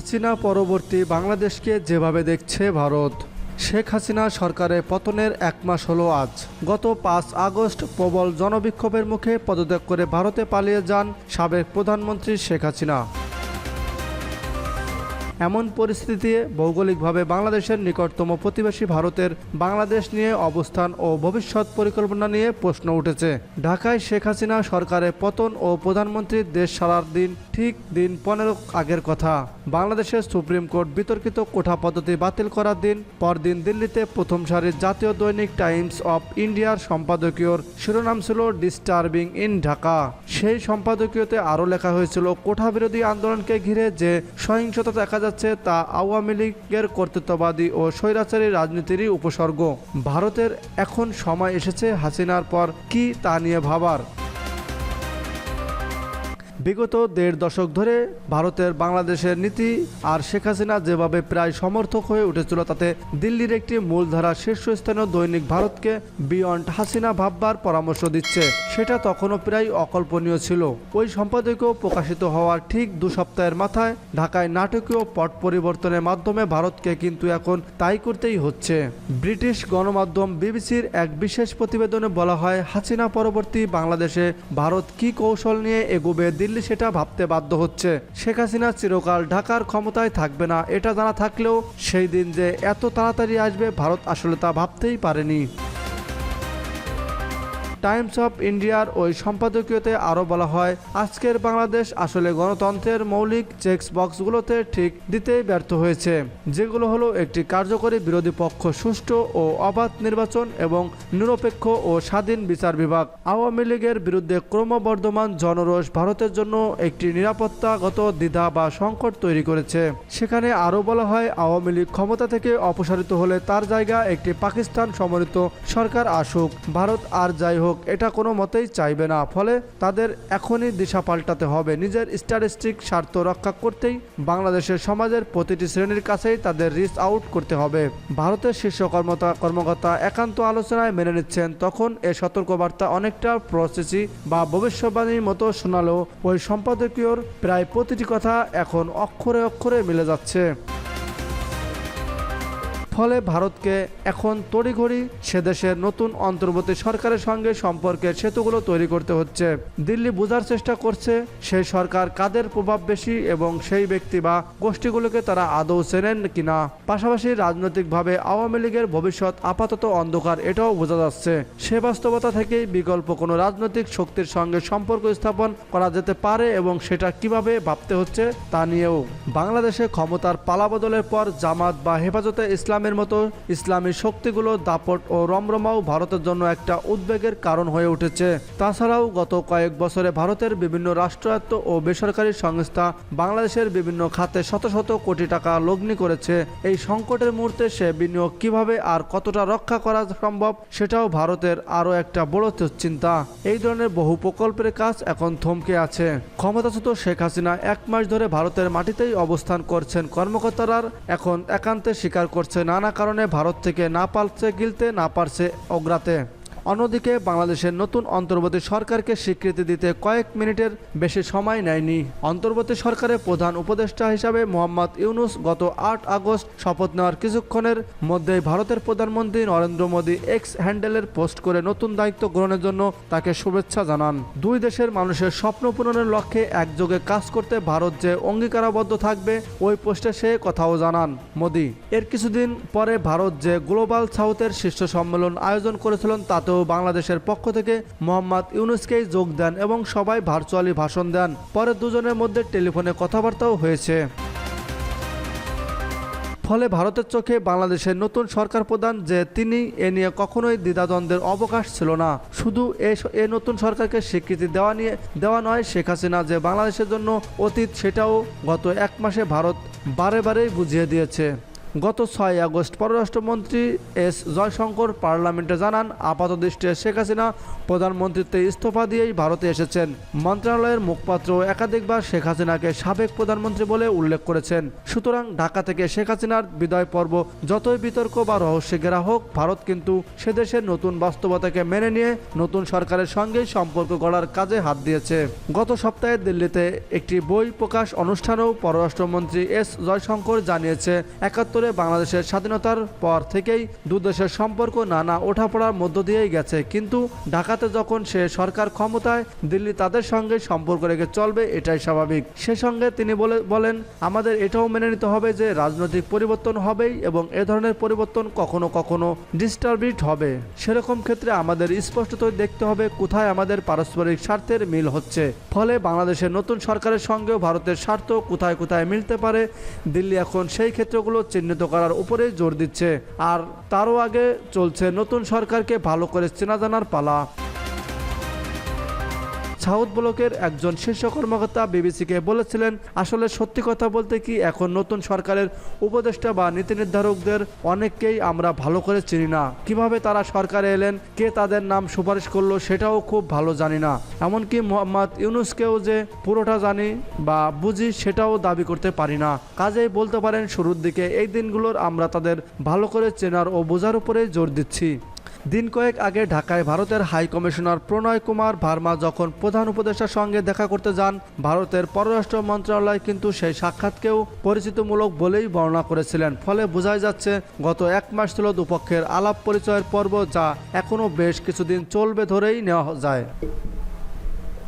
হাসিনা পরবর্তী বাংলাদেশকে যেভাবে দেখছে ভারত, শেখ হাসিনা সরকারের পতনের এক মাস হলো আজ। গত পাঁচ আগস্ট প্রবল জনবিক্ষোভের মুখে পদত্যাগ করে ভারতে পালিয়ে যান সাবেক প্রধানমন্ত্রী শেখ হাসিনা। এমন পরিস্থিতিতে ভৌগোলিকভাবে বাংলাদেশের নিকটতম প্রতিবেশী ভারতের বাংলাদেশ নিয়ে অবস্থান ও ভবিষ্যৎ পরিকল্পনা নিয়ে প্রশ্ন উঠেছে। ঢাকায় শেখ হাসিনা সরকারের পতন ও প্রধানমন্ত্রীর দেশ সারার দিন ঠিক দিন পনেরো আগের কথা। বাংলাদেশের সুপ্রিম কোর্ট বিতর্কিত কোঠা পদ্ধতি বাতিল করার দিন পরদিন দিল্লিতে প্রথম সারির জাতীয় দৈনিক টাইমস অফ ইন্ডিয়ার সম্পাদকীয়র শিরোনাম ছিল ডিস্টার্বিং ইন ঢাকা। সেই সম্পাদকীয়তে আরও লেখা হয়েছিল, কোঠা বিরোধী আন্দোলনকে ঘিরে যে সহিংসতা দেখা যাচ্ছে তা আওয়ামী লীগের কর্তৃত্ববাদী ও স্বৈরাচারী রাজনীতিরই উপসর্গ। ভারতের এখন সময় এসেছে হাসিনার পর কি তা নিয়ে ভাবার। বিগত দেড় দশক ধরে ভারতের বাংলাদেশের নীতি আর শেখ হাসিনা যেভাবে প্রায় সমর্থক হয়ে উঠেছিল, তাতে দিল্লির একটি মূলধারা শীর্ষস্থানীয় দৈনিক ভারতকে বিয়ন্ড হাসিনা ভাববার পরামর্শ দিচ্ছে। সেটা তখনও প্রায় অকল্পনীয় ছিল। ওই সম্পাদকীয় প্রকাশিত হওয়ার ঠিক দু সপ্তাহের মাথায় ঢাকায় নাটকীয় পট পরিবর্তনের মাধ্যমে ভারতকে কিন্তু এখন তাই করতেই হচ্ছে। ব্রিটিশ গণমাধ্যম বিবিসির এক বিশেষ প্রতিবেদনে বলা হয়, হাসিনা পরবর্তী বাংলাদেশে ভারত কি কৌশল নিয়ে এগোবে, দিল্লি সেটা ভাবতে বাধ্য হচ্ছে। শেখ হাসিনা চিরকাল ঢাকার ক্ষমতায় থাকবে না, এটা জানা থাকলেও সেই দিন যে এত তাড়াতাড়ি আসবে ভারত আসলে তা ভাবতেই পারেনি। টাইমস অফ ইন্ডিয়ার ওই সম্পাদকীয়তে আরও বলা হয়, আজকের বাংলাদেশ আসলে গণতন্ত্রের মৌলিক চেকস বক্সগুলোতে ঠিক দিতেই ব্যর্থ হয়েছে। যেগুলো হলো একটি কার্যকরী বিরোধী পক্ষ, সুষ্ঠু ও অবাধ নির্বাচন এবং নিরপেক্ষ ও স্বাধীন বিচার বিভাগ। আওয়ামী লীগের বিরুদ্ধে ক্রমবর্ধমান জনরোষ ভারতের জন্য একটি নিরাপত্তাগত দ্বিধা বা সংকট তৈরি করেছে। সেখানে আরও বলা হয়, আওয়ামী লীগ ক্ষমতা থেকে অপসারিত হলে তার জায়গা একটি পাকিস্তান সমর্থিত সরকার আসুক। ভারত আর যাই হোক এটা কোনো মতেই চাইবে না। ফলে তাদের এখনই দিশা পাল্টাতে হবে। নিজের স্ট্যাটিস্টিক স্বার্থ রক্ষা করতেই বাংলাদেশের সমাজের প্রতিটি শ্রেণির কাছেই তাদের রিচ আউট করতে হবে। ভারতের শীর্ষ কর্মতা, কর্মকর্তা একান্ত আলোচনায় মেনে নিচ্ছেন। তখন এ সতর্কবার্তা অনেকটা প্রসেসি বা ভবিষ্যৎবাণীর মতো শোনালেও ওই সম্পাদকীয়র প্রায় প্রতিটি কথা এখন অক্ষরে অক্ষরে মিলে যাচ্ছে। ফলে ভারতকে এখন তড়িঘড়ি সে দেশের নতুন অন্তর্বর্তী সরকারের সঙ্গে সম্পর্কের সেতুগুলো তৈরি করতে হচ্ছে। দিল্লি বোঝার চেষ্টা করছে সেই সরকার কাদের প্রভাব বেশি এবং সেই ব্যক্তি বা গোষ্ঠীগুলোকে তারা আদৌ চেনেন কিনা? পাশাপাশি রাজনৈতিকভাবে আওয়ামী লীগের ভবিষ্যৎ আপাতত অন্ধকার, এটাও বোঝা যাচ্ছে। সে বাস্তবতা থেকেই বিকল্প কোনো রাজনৈতিক শক্তির সঙ্গে সম্পর্ক স্থাপন করা যেতে পারে এবং সেটা কীভাবে ভাবতে হচ্ছে তা নিয়েও। বাংলাদেশে ক্ষমতার পালাবদলের পর জামাত বা হেফাজতে ইসলামের মতো ইসলামী শক্তিগুলো দাপট ও রমরমাও ভারতের জন্য একটা উদ্বেগের কারণ হয়ে উঠেছে। তাছাড়াও গত কয়েক বছরে ভারতের বিভিন্ন রাষ্ট্রায়ত্ত ও বেসরকারি সংস্থা বাংলাদেশের বিভিন্ন খাতে শত শত কোটি টাকা লগ্নি করেছে। এই সংকটের মুহূর্তে সে বিনিয়োগ কীভাবে আর কতটা রক্ষা করা সম্ভব সেটাও ভারতের আরও একটা বড় চিন্তা। এই ধরনের বহু প্রকল্পের কাজ এখন থমকে আছে। ক্ষমতাচ্যুত শেখ হাসিনা এক মাস ধরে ভারতের মাটিতেই অবস্থান করছেন কর্মকর্তারা। এখন একান্তে স্বীকার করছে নানা কারণে ভারত থেকে না পারছে গিলতে না পারছে অগ্রাতে। অন্যদিকে বাংলাদেশের নতুন অন্তর্বর্তী সরকারকে স্বীকৃতি দিতে কয়েক মিনিটের বেশি সময় নেয়নি। অন্তর্বর্তী সরকারের প্রধান উপদেষ্টা হিসাবে মোহাম্মদ ইউনুস গত আট আগস্ট শপথ নেওয়ার কিছুক্ষণের মধ্যেই ভারতের প্রধানমন্ত্রী নরেন্দ্র মোদী এক্স হ্যান্ডেলের পোস্ট করে নতুন দায়িত্ব গ্রহণের জন্য তাকে শুভেচ্ছা জানান। দুই দেশের মানুষের স্বপ্ন পূরণের লক্ষ্যে একযোগে কাজ করতে ভারত যে অঙ্গীকারাবদ্ধ থাকবে, ওই পোস্টে সে কথাও জানান মোদী। এর কিছুদিন পরে ভারত যে গ্লোবাল সাউথের শীর্ষ সম্মেলন আয়োজন করেছিলেন তাতেও বাংলাদেশের পক্ষ থেকে মোহাম্মদ ইউনুসকেই যোগ দেন এবং সবাই ভার্চুয়ালি ভাষণ দেন। পরে দুজনের মধ্যে টেলিফোনে কথাবার্তাও হয়েছে। ফলে ভারতের চোখে বাংলাদেশের নতুন সরকার প্রধান যে তিনি, এ নিয়ে কখনোই দ্বিধাদ্বন্দ্বের অবকাশ ছিল না। শুধু এ নতুন সরকারকে স্বীকৃতি দেওয়া নিয়ে, দেওয়া নয়, শেখ হাসিনা যে বাংলাদেশের জন্য অতীত, সেটাও গত এক মাসে ভারত বারে বারেই বুঝিয়ে দিয়েছে। গত ছয় আগস্ট পররাষ্ট্রমন্ত্রী এস জয়শঙ্কর পার্লামেন্টে জানান আপাত দৃষ্টিতে শেখ হাসিনা প্রধানমন্ত্রীত্বে ইস্তফা দিয়েই ভারতে এসেছেন। মন্ত্রণালয়ের মুখপাত্র একাধিকবার শেখ হাসিনাকে সাবেক প্রধানমন্ত্রী বলে উল্লেখ করেছেন। সুতরাং ঢাকা থেকে শেখ হাসিনার বিদায় পর্ব যতই বিতর্ক বা রহস্যে ঘেরা হোক, ভারত কিন্তু সে দেশের নতুন বাস্তবতাকে মেনে নিয়ে নতুন সরকারের সঙ্গেই সম্পর্ক গড়ার কাজে হাত দিয়েছে। গত সপ্তাহে দিল্লিতে একটি বই প্রকাশ অনুষ্ঠানেও পররাষ্ট্রমন্ত্রী এস জয়শঙ্কর জানিয়েছে, একাত্তরে বাংলাদেশের স্বাধীনতার পর থেকেই দুদেশের সম্পর্ক নানা ওঠাপড়ার মধ্য দিয়েই গেছে। কিন্তু ঢাকাতে যখন সে সরকার ক্ষমতায়, দিল্লি তাদের সঙ্গে সম্পর্ক রেখে চলবে এটাই স্বাভাবিক। সে সঙ্গে তিনি বলে, বলেন, আমাদের এটাও মেনে নিতে হবে যে রাজনৈতিক পরিবর্তন হবেই এবং এ ধরনের পরিবর্তন কখনো কখনো ডিস্টার্বিট হবে। সেরকম ক্ষেত্রে আমাদের স্পষ্টতই দেখতে হবে কোথায় আমাদের পারস্পরিক স্বার্থের মিল হচ্ছে। ফলে বাংলাদেশের নতুন সরকারের সঙ্গেও ভারতের স্বার্থ কোথায় কোথায় মিলতে পারে, দিল্লি এখন সেই ক্ষেত্রগুলো চিহ্নিত করার উপরে জোর দিচ্ছে। আর তারও আগে চলছে নতুন সরকারকে ভালো করে চেনা জানার পালা। সাউথ ব্লকের একজন শীর্ষ কর্মকর্তা বিবিসিকে বলেছিলেন, আসলে সত্যি কথা বলতে কি এখন নতুন সরকারের উপদেষ্টা বা নীতি নির্ধারকদের অনেককেই আমরা ভালো করে চিনি না। কীভাবে তারা সরকারে এলেন, কে তাদের নাম সুপারিশ করল সেটাও খুব ভালো জানি না। এমনকি মোহাম্মদ ইউনুসকেও যে পুরোটা জানি বা বুঝি সেটাও দাবি করতে পারি না। কাজেই বলতে পারেন, শুরুর দিকে এই দিনগুলোর আমরা তাদের ভালো করে চেনার ও বোঝার উপরে জোর দিচ্ছি। দিন কয়েক আগে ঢাকায় ভারতের হাই কমিশনার প্রণয় কুমার ভার্মা যখন প্রধান উপদেষ্টার সঙ্গে দেখা করতে যান, ভারতের পররাষ্ট্র মন্ত্রণালয় কিন্তু সেই সাক্ষাৎকেও পরিচিতমূলক বলেই বর্ণনা করেছিলেন। ফলে বোঝাই যাচ্ছে, গত এক মাস ছিল দুপক্ষের আলাপ পরিচয়ের পর্ব যা এখনও বেশ কিছুদিন চলবে ধরেই নেওয়া যায়।